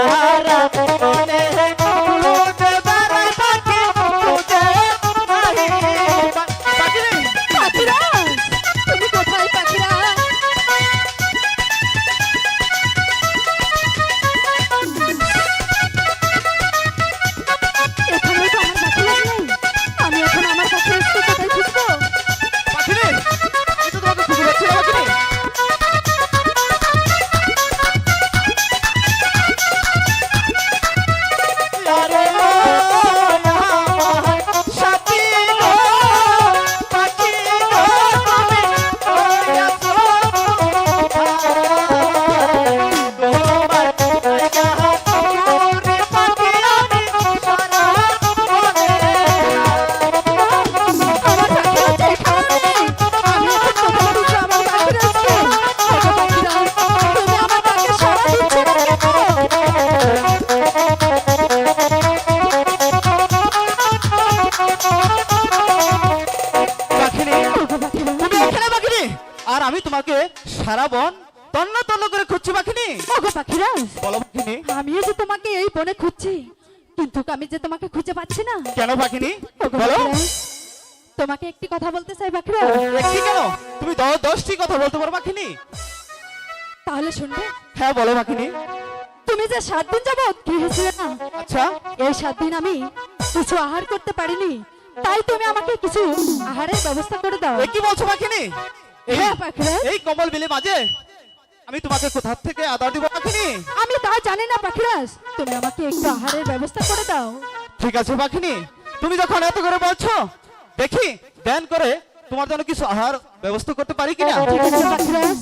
아 আমি তোমাকে সারা বন তন্ন তন্ন করে খুঁজছি পাখিনি। ওগো পাখিরাজ বলো পাখিনি। আমিও যে তোমাকে এই বনে খুঁজছি কিন্তু আমি যে তোমাকে খুঁজে পাচ্ছি না। কেন পাখিনি? বলো। তোমাকে একটি কথা বলতে চাই পাখিরাজ একটি কেন? তুমি দ- দশটি কথা বলতে পারো পাখিনি? তাহলে শুনবে। হ্যাঁ বলো পাখিনি। তুমি যে সাত দিন যাবত গৃহে না আচ্ছা। এই সাত দিন আমি কিছু আহার করতে পারিনি। তাই তুমি আমাকে কিছু আহারের ব্যবস্থা করে দাও। কি বলছো পাখিনি? এই- হ্যাঁ এই কমল বিলে মাঝে আমি তোমাকে কোথা থেকে আদার দিব পাখিনি? আমি তা জানি না পাখিরাজ। তুমি আমাকে একটু আহারের ব্যবস্থা করে দাও। ঠিক আছে পাখিনি। তুমি যখন এত করে বলছো দেখি দেন করে তোমার জন্য কিছু আহার ব্যবস্থা করতে পারি কিনা? ঠিক আছে পাখিরাজ।